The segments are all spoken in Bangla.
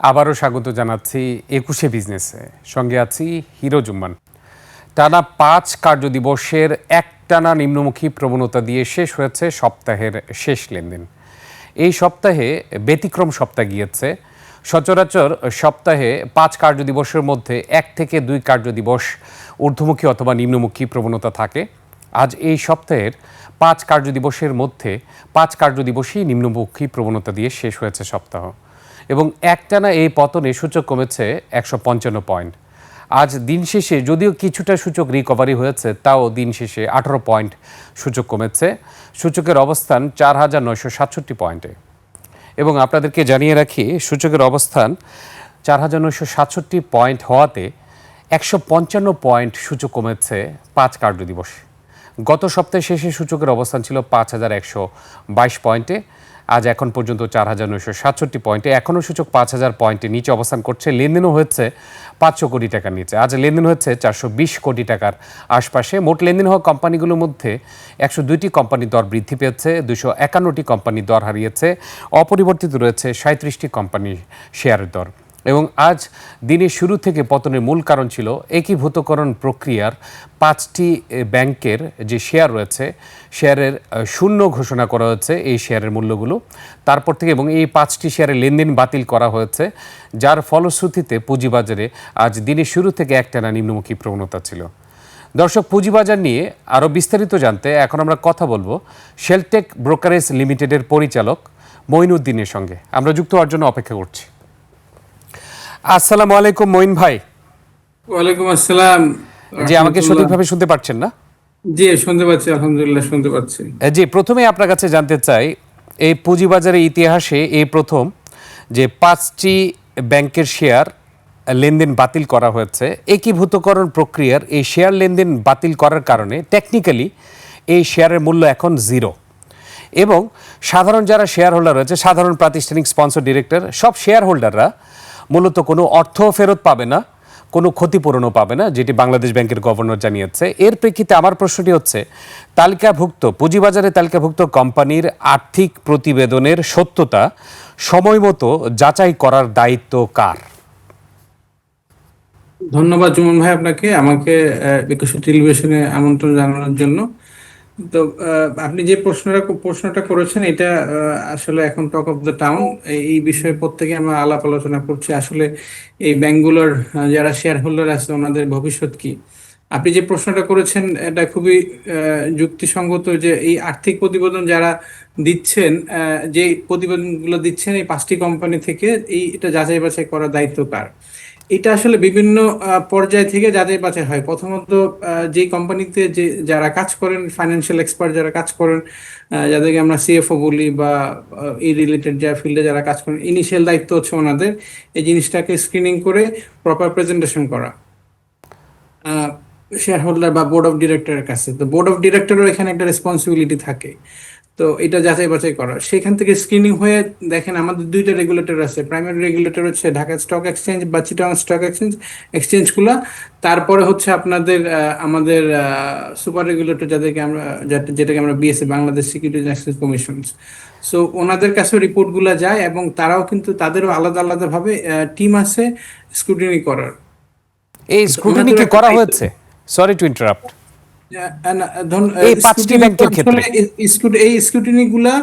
আবারও স্বাগত জানাচ্ছি একুশে বিজনেসে। সঙ্গে আছি হিরো জুম্মান। টানা পাঁচ কার্যদিবসের একটানা নিম্নমুখী প্রবণতা দিয়ে শেষ হয়েছে সপ্তাহের শেষ লেনদেন। এই সপ্তাহে ব্যতিক্রম সপ্তাহ গিয়েছে। সচরাচর সপ্তাহে পাঁচ কার্যদিবসের মধ্যে এক থেকে দুই কার্যদিবস ঊর্ধ্বমুখী অথবা নিম্নমুখী প্রবণতা থাকে। আজ এই সপ্তাহের পাঁচ কার্যদিবসের মধ্যে পাঁচ কার্যদিবসই নিম্নমুখী প্রবণতা দিয়ে শেষ হয়েছে সপ্তাহ। এবং একটানা এই পতনে সূচক কমেছে একশো পঞ্চান্ন পয়েন্ট। আজ দিন শেষে যদিও কিছুটা সূচক রিকভারি হয়েছে, তাও দিন শেষে আঠারো পয়েন্ট সূচক কমেছে। সূচকের অবস্থান চার হাজার নয়শো সাতষট্টি পয়েন্টে। এবং আপনাদেরকে জানিয়ে রাখি, সূচকের অবস্থান চার হাজার নয়শো সাতষট্টি পয়েন্ট হওয়াতে একশো পঞ্চান্ন পয়েন্ট সূচক কমেছে পাঁচ কার্যদিবস গত সপ্তাহে শেষে সূচকের অবস্থান ছিল পাঁচ হাজার একশো বাইশ পয়েন্টে। আজ এখন পর্যন্ত চার হাজার নয়শো সাতষট্টি পয়েন্টে। এখনও সূচক পাঁচ হাজার পয়েন্টে নিচে অবস্থান করছে। লেনদেনও হচ্ছে পাঁচশো কোটি টাকার নিচে। আজ লেনদেন হচ্ছে চারশো বিশ কোটি টাকার আশপাশে। মোট লেনদেন হওয়া কোম্পানিগুলোর মধ্যে একশো দুইটি কোম্পানির দর বৃদ্ধি পেয়েছে দুশো একান্নটি কোম্পানির দর হারিয়েছে। অপরিবর্তিত রয়েছে সাঁত্রিশটি কোম্পানির শেয়ারের দর। এবং আজ দিনের শুরু থেকে পতনের মূল কারণ ছিল একীভূতকরণ প্রক্রিয়ার পাঁচটি ব্যাংকের যে শেয়ার রয়েছে, শেয়ারের শূন্য ঘোষণা করা হয়েছে এই শেয়ারের মূল্যগুলো। তারপর থেকে এবং এই পাঁচটি শেয়ারের লেনদেন বাতিল করা হয়েছে, যার ফলশ্রুতিতে পুঁজিবাজারে আজ দিনের শুরু থেকে একটানা নিম্নমুখী প্রবণতা ছিল। দর্শক, পুঁজিবাজার নিয়ে আরও বিস্তারিত জানতে এখন আমরা কথা বলব শেলটেক ব্রোকারেজ লিমিটেডের পরিচালক মঈনুদ্দিনের সঙ্গে। আমরা যুক্ত হওয়ার জন্য অপেক্ষা করছি। আসসালামু আলাইকুম মঈন ভাই। ওয়ালাইকুম আসসালাম। জি আমাকে সঠিকভাবে শুনতে পারছেন না? জি শুনতে পাচ্ছি আলহামদুলিল্লাহ শুনতে পাচ্ছি। জি প্রথমে আপনার কাছে জানতে চাই এই পুঁজিবাজারের ইতিহাসে এই প্রথম যে পাঁচটি ব্যাংকের শেয়ার লেনদেন বাতিল করা হয়েছে একীভূতকরণ প্রক্রিয়ার এই শেয়ার লেনদেন বাতিল করার কারণে টেকনিক্যালি এই শেয়ারের মূল্য এখন জিরো এবং সাধারণ যারা শেয়ার হোল্ডার রয়েছে সাধারণ প্রাতিষ্ঠানিক স্পন্সর ডিরেক্টর সব শেয়ার হোল্ডাররা মূলত কোনো অর্থ ফেরত পাবে না, কোনো ক্ষতিপূরণও পাবে না, যেটি বাংলাদেশ ব্যাংকের গভর্নর জানিয়েছে। এর প্রেক্ষিতে আমার প্রশ্নটি হচ্ছে, তালিকাভুক্ত, পুঁজিবাজারে তালিকাভুক্ত কোম্পানির আর্থিক প্রতিবেদনের সত্যতা সময় মতো যাচাই করার দায়িত্ব কার? ধন্যবাদ জুমন ভাই আপনাকে আমাকে টেলিভিশনে আমন্ত্রণ জানানোর জন্য। তো আপনি যে প্রশ্নটা প্রশ্নটা করেছেন এটা আসলে এখন টক অফ দ্য টাউন এই বিষয়ে প্রত্যেকে আমরা আলাপ আলোচনা করছি। আসলে এই ব্যাংকগুলোর আহ, যারা শেয়ার হোল্ডার আছে ওনাদের ভবিষ্যৎ কি? আপনি যে প্রশ্নটা করেছেন এটা খুবই যুক্তিসঙ্গত যে এই আর্থিক প্রতিবেদন যারা দিচ্ছেন যে প্রতিবেদনগুলো দিচ্ছেন এই পাঁচটি কোম্পানি থেকে এই এটা যাচাই বাছাই করার দায়িত্ব কার? এটা আসলে বিভিন্ন পর্যায় থেকে যাচাই বাছাই হয়। প্রথমত যে কোম্পানিতে যে, যারা কাজ করেন ফাইন্যান্সিয়াল এক্সপার্ট যারা কাজ করেন যাদেরকে আমরা সিএফও বলি বা এই রিলেটেড যা ফিল্ডে যারা কাজ করেন ইনিশিয়াল দায়িত্ব হচ্ছে ওনাদের। এই জিনিসটাকে স্ক্রিনিং করে প্রপার প্রেজেন্টেশন করা। শেয়ার হোল্ডার বা বোর্ড অফ ডিরেক্টরের কাছে। তো বোর্ড অফ ডিরেক্টরেরও এখানে একটা রেসপন্সিবিলিটি থাকে। তো এটা যাচাই বাছাই করা। সেখান থেকে স্ক্রিনিং হয়ে দেখেন আমাদের দুইটা রেগুলেটর আছে। প্রাইমারি রেগুলেটর হচ্ছে ঢাকা স্টক এক্সচেঞ্জ বা চিটাগাং স্টক এক্সচেঞ্জ এক্সচেঞ্জগুলো তারপরে হচ্ছে আপনাদের আমাদের সুপার রেগুলেটর যাদেরকে আমরা যেটাকে আমরা B S A Bangladesh securities exchange commission so ওনাদের কাছেও রিপোর্টগুলো যায় এবং তারাও কিন্তু তাদেরও আলাদা আলাদাভাবে টিম আছে স্ক্রুটিনি করার। এই স্ক্রুটিনি কি করা হয়েছে? সরি টু ইন্টারাপ্ট এই পাঁচটি ব্যাংকের ক্ষেত্রে। এই গুলা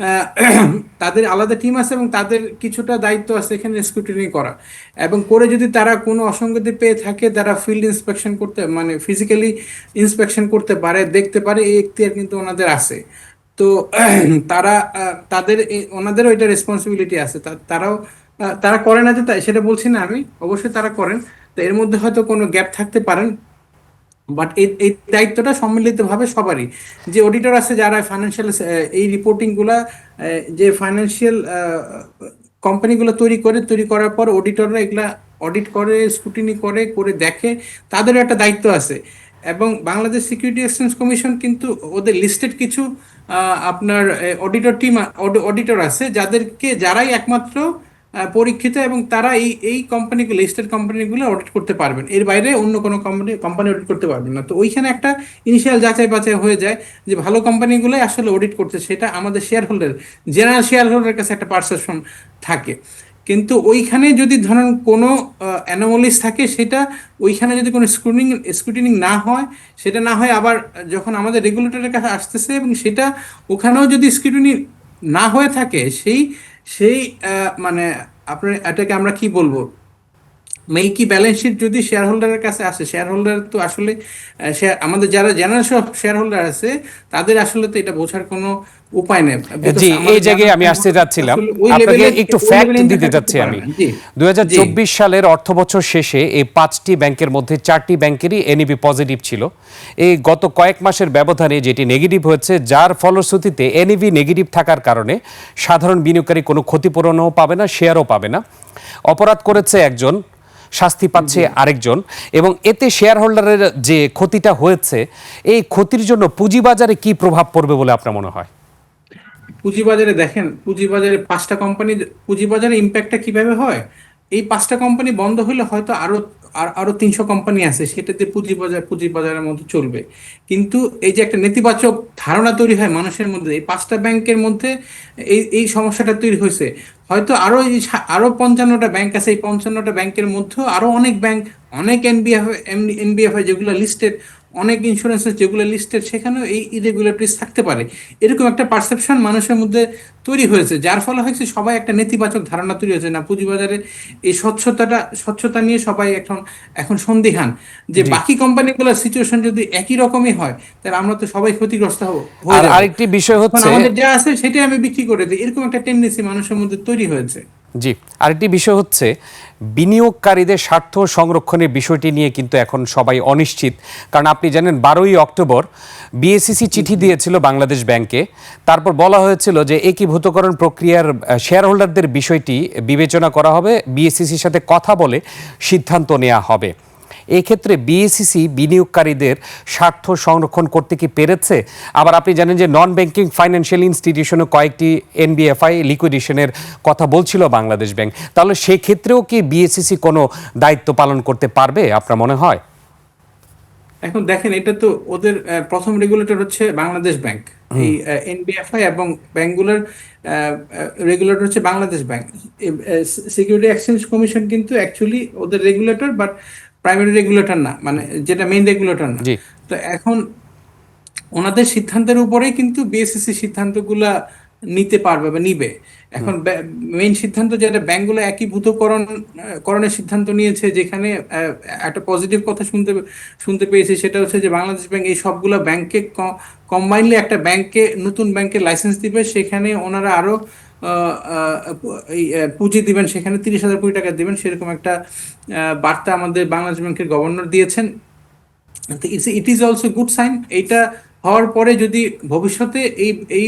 তাদের আলাদা টিম আছে এবং তাদের কিছুটা দায়িত্ব আছে এখানে স্ক্রুটিনি করা এবং করে যদি তারা কোনো অসঙ্গতি পেয়ে থাকে তারা ফিল্ড ইন্সপেকশন করতে মানে ফিজিক্যালি ইন্সপেকশন করতে পারে দেখতে পারে এই এখতিয়ার কিন্তু ওনাদের আছে। তো তারা তাদের ওনাদেরও এটা রেসপন্সিবিলিটি আছে। তারাও তারা করে না যে সেটা বলছি না আমি অবশ্যই তারা করেন। তো এর মধ্যে হয়তো কোনো গ্যাপ থাকতে পারেন বাট এই এই দায়িত্বটা সম্মিলিতভাবে সবারই। যে অডিটর আছে, যারা ফাইন্যান্সিয়াল এই রিপোর্টিংগুলা যে ফাইন্যান্সিয়াল কোম্পানিগুলো তৈরি করে, তৈরি করার পর অডিটররা এগুলা অডিট করে স্ক্রুটিনি করে করে দেখে তাদেরও একটা দায়িত্ব আছে। এবং বাংলাদেশ সিকিউরিটি এক্সচেঞ্জ কমিশন কিন্তু ওদের লিস্টেড কিছু আপনার অডিটর টিম অডিটর আছে, যাদেরকে, যারাই একমাত্র পরীক্ষিত এবং তারা এই এই কোম্পানিগুলো লিস্টেড কোম্পানিগুলো অডিট করতে পারবেন। এর বাইরে অন্য কোনো কোম্পানি কোম্পানি অডিট করতে পারবেন না। তো ওইখানে একটা ইনিশিয়াল যাচাই বাছাই হয়ে যায় যে ভালো কোম্পানিগুলোই আসলে অডিট করছে, সেটা আমাদের শেয়ার হোল্ডার জেনারেল শেয়ার হোল্ডারের কাছে একটা পারসেপশন থাকে। কিন্তু ওইখানে যদি ধরেন কোনো অ্যানোমলিস থাকে, সেটা ওইখানে যদি কোনো স্ক্রুটিনিং স্ক্রুটিনিং না হয়, সেটা না হয় আবার যখন আমাদের রেগুলেটরের কাছে আসতেছে এবং সেটা ওখানেও যদি স্ক্রুটিনি না হয়ে থাকে, সেই সেই মানে আপনার এটাকে আমরা কি বলব? মেইকি ব্যালেন্স শিট যদি শেয়ার হোল্ডারের কাছে আসে শেয়ার হোল্ডার তো আসলে আমাদের যারা জেনারেল সব শেয়ার হোল্ডার আছে তাদের আসলে তো এটা বোঝার কোনো উপায় নেই। জি এই জায়গায় আমি আসতে যাচ্ছিলাম। আপনাকে একটু ফ্যাক্ট দিতে যাচ্ছি আমি। পারে না। জি, দুই সালের অর্থ বছর শেষে এই পাঁচটি ব্যাংকের মধ্যে চারটি ব্যাংকেরই এনইবি পজিটিভ ছিল। এই গত কয়েক মাসের ব্যবধানে যেটি নেগেটিভ হয়েছে যার ফলশ্রুতিতে এনইবি নেগেটিভ থাকার কারণে সাধারণ বিনিয়োগকারী কোনো ক্ষতিপূরণও পাবে না শেয়ারও পাবে না। অপরাধ করেছে একজন শাস্তি পাচ্ছে আরেকজন। এবং এতে শেয়ার হোল্ডারের যে ক্ষতিটা হয়েছে এই ক্ষতির জন্য পুঁজিবাজারে কি প্রভাব পড়বে বলে আপনার মনে হয়? পুঁজিবাজারে দেখেন পুঁজিবাজারে পাঁচটা কোম্পানি পুঁজিবাজারে ইম্প্যাক্টটা কীভাবে হয়? এই পাঁচটা কোম্পানি বন্ধ হলে হয়তো আরও আর- আরও তিনশো কোম্পানি আছে, সেটা দিয়ে পুঁজি বাজার পুঁজি বাজারের মধ্যে চলবে। কিন্তু এই যে একটা নেতিবাচক ধারণা তৈরি হয় মানুষের মধ্যে, এই পাঁচটা ব্যাংকের মধ্যে এই এই সমস্যাটা তৈরি হয়েছে। হয়তো আরও এই সা- আরও পঞ্চান্নটা ব্যাংক আছে, এই পঞ্চান্নটা ব্যাংকের মধ্যেও আরও অনেক ব্যাংক, অনেক এনবিএফ এনবিএফ যেগুলো লিস্টেড অনেক ইন্স্যুরেন্স যেগুলো লিস্টেড সেখানেও এই ইরেগুলারিটিস থাকতে পারে। এরকম একটা পারসেপশন মানুষের মধ্যে তৈরি হয়েছে যার ফলে হয়েছে সবাই একটা নেতিবাচক ধারণা তৈরি হয়েছে। না পুঁজিবাজারে এই স্বচ্ছতাটা স্বচ্ছতা নিয়ে সবাই এখন এখন সন্দিহান যে বাকি কোম্পানিগুলোর সিচুয়েশন যদি একই রকমই হয় তাহলে আমরা তো সবাই ক্ষতিগ্রস্ত হব আর আরেকটি বিষয় হচ্ছে আমাদের যা আছে সেটাই আমি বিক্রি করে দিই। এরকম একটা টেন্ডেন্সি মানুষের মধ্যে তৈরি হয়েছে। জি, আরেকটি বিষয় হচ্ছে, বিনিয়োগকারীদের স্বার্থ সংরক্ষণের বিষয়টি নিয়ে কিন্তু এখন সবাই অনিশ্চিত। কারণ আপনি জানেন, বারোই অক্টোবর বিএসিসি চিঠি দিয়েছিল বাংলাদেশ ব্যাংকে। তারপর বলা হয়েছিল যে, একীভূতকরণ প্রক্রিয়ার শেয়ার হোল্ডারদের বিষয়টি বিবেচনা করা হবে বিএসিসির সাথে কথা বলে সিদ্ধান্ত নেওয়া হবে। এক্ষেত্রে বিএসসিসি বিনিয়োগকারীদের স্বার্থ সংরক্ষণ করতে কি পেরেছে? আবার আপনি জানেন যে নন ব্যাংকিং ফাইন্যান্সিয়াল ইনস্টিটিউশনে কয়েকটি এনবিএফআই লিকুইডেশনের কথা বলছিল বাংলাদেশ ব্যাংক। তাহলে সেক্ষেত্রেও কি বিএসসিসি কোনো দায়িত্ব পালন করতে পারবে আপনার মনে হয়? এখন দেখেন এটা তো ওদের প্রথম রেগুলেটর হচ্ছে বাংলাদেশ ব্যাংক। এই এনবিএফআই এবং ব্যাংকগুলোর রেগুলেটর হচ্ছে Bangladesh bank. Security exchange commission কিন্তু অ্যাকচুয়ালি ওদের রেগুলেটর বাট প্রাইমারি রেগুলেটর না মানে যেটা মেইন রেগুলেটর না। তো এখন ওনাদের সিদ্ধান্তের উপরেই কিন্তু বিএসসিসি সিদ্ধান্তগুলা নিতে পারবে বা নিবে। এখন মেইন সিদ্ধান্ত যেটা ব্যাংকগুলো একীভূতকরণ করণের সিদ্ধান্ত নিয়েছে যেখানে একটা পজিটিভ কথা শুনতে শুনতে পেয়েছি সেটা হচ্ছে যে বাংলাদেশ ব্যাংক এই সবগুলো ব্যাংকে কম্বাইনলি একটা ব্যাংকে নতুন ব্যাংকে লাইসেন্স দিবে সেখানে ওনারা আরও পুঁজি দিবেন, সেখানে তিরিশ হাজার কোটি টাকা দিবেন, সেরকম একটা বার্তা আমাদের বাংলাদেশ ব্যাংকের গভর্নর দিয়েছেন। It is also good sign এইটা হওয়ার পরে যদি ভবিষ্যতে এই এই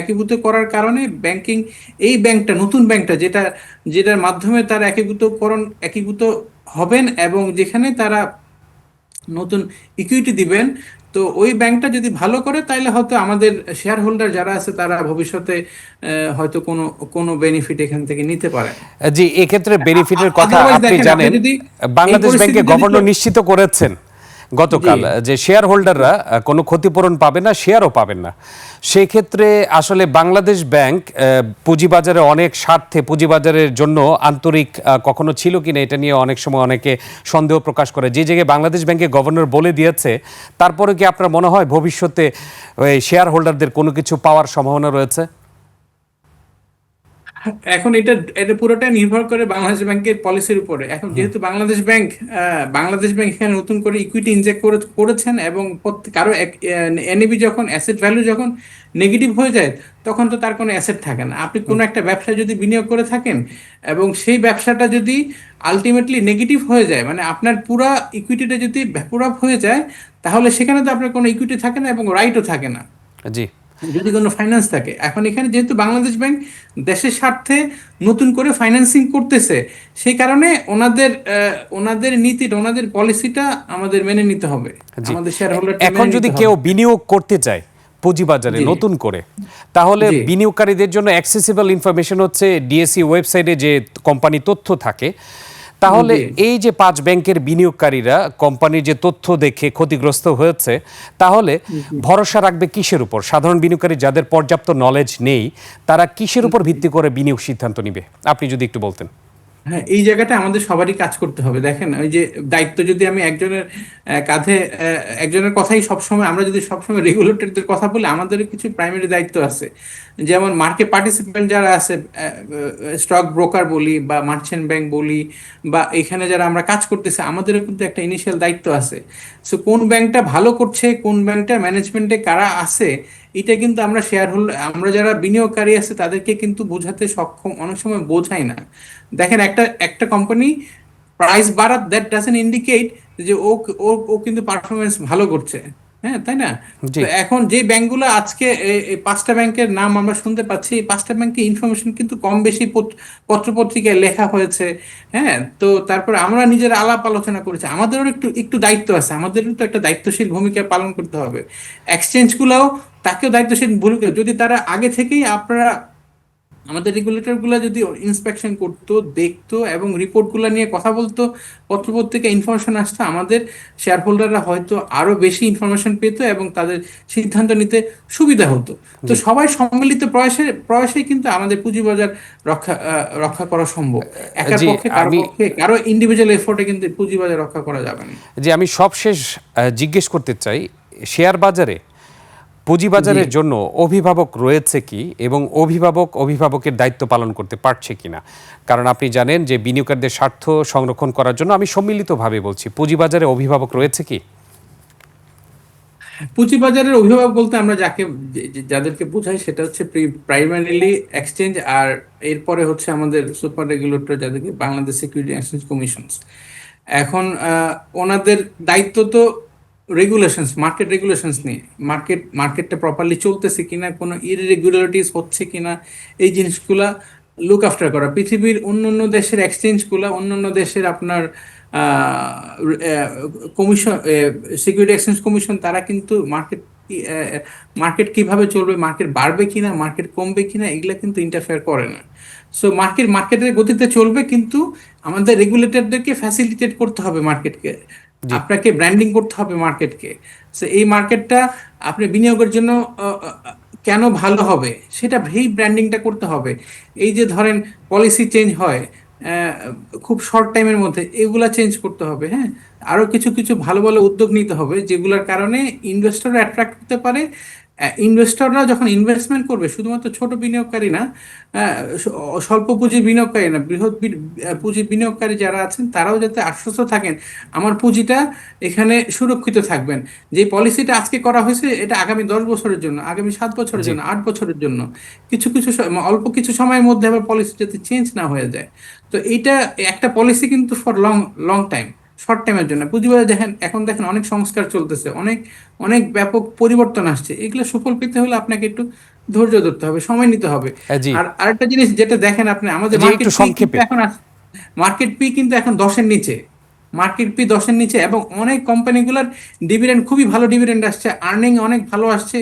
একীভূত করার কারণে ব্যাংকিং এই ব্যাংকটা, নতুন ব্যাংকটা যেটা, যেটার মাধ্যমে তারা একীভূতকরণ, একীভূত হবেন এবং যেখানে তারা নতুন ইকুইটি দিবেন তো ওই ব্যাংকটা যদি ভালো করে তাহলে হয়তো আমাদের শেয়ার হোল্ডার যারা আছে তারা ভবিষ্যতে হয়তো কোনো কোনো বেনিফিট এখান থেকে নিতে পারে। জি এক্ষেত্রে বেনিফিটের কথা আপনি জানেন বাংলাদেশ ব্যাংকের ব্যাংকে গভর্নর নিশ্চিত করেছেন। গতকাল যে শেয়ার হোল্ডাররা কোনো ক্ষতিপূরণ পাবে না শেয়ারও পাবেন না। সেক্ষেত্রে আসলে বাংলাদেশ ব্যাংক পুঁজিবাজারে অনেক স্বার্থে পুঁজিবাজারের জন্য আন্তরিক কখনো ছিল কিনা এটা নিয়ে অনেক সময় অনেকে সন্দেহ প্রকাশ করে। যে জায়গায় বাংলাদেশ ব্যাংকে গভর্নর বলে দিয়েছে তারপরে কি আপনার মনে হয় ভবিষ্যতে ওই শেয়ার হোল্ডারদের কোনো কিছু পাওয়ার সম্ভাবনা রয়েছে? এখন এটা এটা পুরোটা নির্ভর করে বাংলাদেশ ব্যাংকের পলিসির উপরে। এখন যেহেতু বাংলাদেশ ব্যাংক বাংলাদেশ ব্যাংক এখানে নতুন করে ইকুইটি ইনজেক্ট করে করেছেন এবং কারও এনএবি যখন অ্যাসেট ভ্যালু যখন নেগেটিভ হয়ে যায় তখন তো তার কোনো অ্যাসেট থাকে না। আপনি কোনো একটা ব্যবসায় যদি বিনিয়োগ করে থাকেন এবং সেই ব্যবসাটা যদি আলটিমেটলি নেগেটিভ হয়ে যায় মানে আপনার পুরা ইকুইটিটা যদি পুরা হয়ে যায় তাহলে সেখানে তো আপনার কোনো ইকুইটি থাকে না এবং রাইটও থাকে না। জি। যদি কোনো ফাইন্যান্স থাকে। এখন এখানে যেহেতু বাংলাদেশ ব্যাংক দেশের স্বার্থে নতুন করে ফাইন্যান্সিং করতেছে সেই কারণে ওনাদের ওনাদের নীতিটা ওনাদের পলিসিটা আমাদের মেনে নিতে হবে। আমাদের শেয়ার হোল্ডার এখন যদি কেউ বিনিয়োগ করতে চায় পুঁজিবাজারে। নতুন করে তাহলে বিনিয়োগকারীদের জন্য অ্যাক্সেসিবল ইনফরমেশন হচ্ছে ডিএসসি ওয়েবসাইটে যে কোম্পানি তথ্য থাকে তাহলে এই যে পাঁচ ব্যাংকের বিনিয়োগকারীরা কোম্পানির যে তথ্য দেখে ক্ষতিগ্রস্ত হয়েছে তাহলে ভরসা রাখবে কিসের উপর? সাধারণ বিনিয়োগকারী যাদের পর্যাপ্ত নলেজ নেই তারা কিসের উপর ভিত্তি করে বিনিয়োগ সিদ্ধান্ত নিবে? আপনি যদি একটু বলতেন। হ্যাঁ এই জায়গাটা আমাদের সবারই কাজ করতে হবে। দেখেন, ওই যে দায়িত্ব যদি আমি একজনের কাঁধে একজনের কথাই সবসময়, আমরা যদি সবসময় রেগুলেটরদের কথা বলি, আমাদেরও কিছু প্রাইমারি দায়িত্ব আছে। যেমন মার্কেট পার্টিসিপেন্ট যারা আছে স্টক ব্রোকার বলি বা মার্চেন্ট ব্যাংক বলি বা এখানে যারা আমরা কাজ করতেছি, আমাদেরও কিন্তু একটা ইনিশিয়াল দায়িত্ব আছে। সো কোন ব্যাংকটা ভালো করছে, কোন ব্যাংকটা ম্যানেজমেন্টে কারা আছে এটা কিন্তু আমরা শেয়ার হোল্ডার আমরা যারা বিনিয়োগকারী আছে, তাদেরকে কিন্তু বোঝাতে সক্ষম অনেক সময় বোঝাই না। দেখেন একটা একটা কোম্পানি প্রাইস বাড়াত দ্যাট ডাজেন্ট ইন্ডিকেট যে ও ও কিন্তু পারফরমেন্স ভালো করছে। হ্যাঁ তাই না। এখন যে ব্যাংকগুলো আজকে পাঁচটা ব্যাংকের নাম আমরা শুনতে পাচ্ছি এই পাঁচটা ব্যাংকের ইনফরমেশন কিন্তু কম বেশি পত- পত্রপত্রিকায় লেখা হয়েছে হ্যাঁ? তো তারপর আমরা নিজেরা আলাপ আলোচনা করেছি। আমাদেরও একটু একটু দায়িত্ব আছে। আমাদেরও তো একটা দায়িত্বশীল ভূমিকা পালন করতে হবে। এক্সচেঞ্জগুলোও তাকেও দায়িত্বশীল ভূমিকা যদি তারা আগে থেকেই আপনারা আমাদের রেগুলেটরগুলা যদি ইন্সপেকশন করতো দেখতো এবং রিপোর্টগুলা নিয়ে কথা বলতো পত্রপত্রিকা ইনফরমেশন আসতো আমাদের শেয়ার হোল্ডাররা হয়তো আরও বেশি ইনফরমেশন পেত এবং তাদের সিদ্ধান্ত নিতে সুবিধা হতো। তো সবাই সম্মিলিত প্রয়াসে প্রয়াসে কিন্তু আমাদের পুঁজিবাজার রক্ষা রক্ষা করা সম্ভব। একার পক্ষে কারও পক্ষে কারও ইন্ডিভিজুয়াল এফোর্টে কিন্তু পুঁজিবাজার রক্ষা করা যাবে না। যে আমি সবশেষ জিজ্ঞেস করতে চাই শেয়ার বাজারে পুঁজিবাজারের জন্য অভিভাবক রয়েছে কি এবং অভিভাবক অভিভাবকের দায়িত্ব পালন করতে পারছে কিনা কারণ আপনি জানেন যে বিনিয়োগকারীদের স্বার্থ সংরক্ষণ করার জন্য আমি সম্মিলিতভাবে বলছি পুঁজিবাজারে অভিভাবক রয়েছে কি? পুঁজিবাজারের অভিভাবক বলতে আমরা যাকে যাদেরকে বোঝাই সেটা হচ্ছে প্রাইমারিলি এক্সচেঞ্জ আর এরপরে হচ্ছে আমাদের সুপার রেগুলেটর যাদেরকে বাংলাদেশ সিকিউরিটি এক্সচেঞ্জ কমিশনস এখন ওনাদের দায়িত্ব তো রেগুলেশনস মার্কেট রেগুলেশনস নিয়ে মার্কেট মার্কেটটা প্রপারলি চলতেছে কিনা, কোনো ইরেগুলারিটিস হচ্ছে কিনা, এই জিনিসগুলা লুক আফটার করা। পৃথিবীর অন্য অন্য দেশের এক্সচেঞ্জগুলা অন্য অন্য দেশের আপনার কমিশন সিকিউরিটি এক্সচেঞ্জ কমিশন তারা কিন্তু মার্কেট মার্কেট কীভাবে চলবে মার্কেট বাড়বে কিনা মার্কেট কমবে কিনা, এগুলা কিন্তু ইন্টারফেয়ার করে না। সো মার্কেট মার্কেটের গতিতে চলবে, কিন্তু আমাদের রেগুলেটরদেরকে ফ্যাসিলিটেট করতে হবে মার্কেটকে আপনাকে ব্র্যান্ডিং করতে হবে মার্কেটকে এই মার্কেটটা আপনি বিনিয়োগের জন্য কেন ভালো হবে? সেটা এই ব্র্যান্ডিংটা করতে হবে। এই যে ধরেন পলিসি চেঞ্জ হয় খুব শর্ট টাইমের মধ্যে এগুলা চেঞ্জ করতে হবে হ্যাঁ? আরও কিছু কিছু ভালো ভালো উদ্যোগ নিতে হবে, যেগুলোর কারণে ইনভেস্টর অ্যাট্রাক্ট করতে পারে ইনভেস্টররা যখন ইনভেস্টমেন্ট করবে শুধুমাত্র ছোট বিনিয়োগকারী না স্বল্প পুঁজি বিনিয়োগকারী না বৃহৎ পুঁজি বিনিয়োগকারী যারা আছেন তারাও যাতে আশ্বস্ত থাকেন আমার পুঁজিটা এখানে সুরক্ষিত থাকবেন। যে পলিসিটা আজকে করা হয়েছে এটা আগামী দশ বছরের জন্য আগামী সাত বছরের জন্য আট বছরের জন্য কিছু কিছু অল্প কিছু সময়ের মধ্যে আবার পলিসি যাতে চেঞ্জ না হয়ে যায়। তো এইটা একটা পলিসি কিন্তু for long long time short টাইমের জন্য। পুঁজিবাজার দেখেন এখন দেখেন অনেক সংস্কার চলতেছে অনেক অনেক ব্যাপক পরিবর্তন আসছে। এগুলো সুফল পেতে হলে আপনাকে একটু ধৈর্য ধরতে হবে সময় নিতে হবে। হ্যাঁ, আর আরেকটা জিনিস যেটা দেখেন আপনি আমাদের মার্কেট। এখন মার্কেট পি কিন্তু এখন দশের নিচে। মার্কেট পি দশের নিচে এবং অনেক কোম্পানিগুলোর ডিভিডেন্ড খুবই ভালো ডিভিডেন্ড আসছে আর্নিং অনেক ভালো আসছে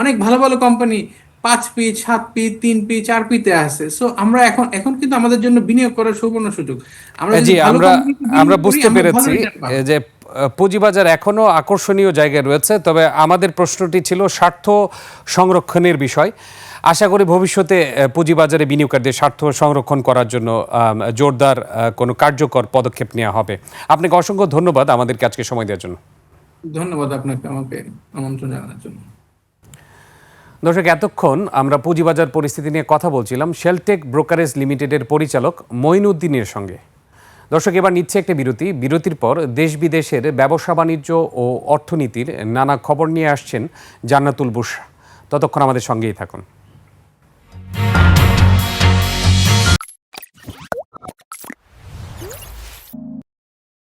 অনেক ভালো ভালো কোম্পানি পাঁচ পি সাত পি তিন পি চার পিতে আছে সো আমরা এখন এখন কিন্তু আমাদের জন্য বিনিয়োগ করার সুবর্ণ সুযোগ। আমরা জি আমরা আমরা বুঝতে পেরেছি যে পুঁজিবাজার এখনও আকর্ষণীয় জায়গায় রয়েছে তবে আমাদের প্রশ্নটি ছিল স্বার্থ সংরক্ষণের বিষয়। আশা করি ভবিষ্যতে পুঁজিবাজারে বিনিয়োগকারীদের স্বার্থ সংরক্ষণ করার জন্য জোরদার কোনো কার্যকর পদক্ষেপ নেওয়া হবে। আপনাকে অসংখ্য ধন্যবাদ আমাদেরকে আজকে সময় দেওয়ার জন্য। ধন্যবাদ আপনাকে আমাকে আমন্ত্রণ জানানোর জন্য। দর্শক, এতক্ষণ আমরা পুঁজিবাজার পরিস্থিতি নিয়ে কথা বলছিলাম শেলটেক ব্রোকারেজ লিমিটেডের পরিচালক মঈনুদ্দিনের সঙ্গে। দর্শক, এবার নিচ্ছে একটা বিরতি। বিরতির পর দেশ বিদেশের ব্যবসা বাণিজ্য ও অর্থনীতির নানা খবর নিয়ে আসছেন জান্নাতুল বুসা ততক্ষণ আমাদের সঙ্গেই থাকুন।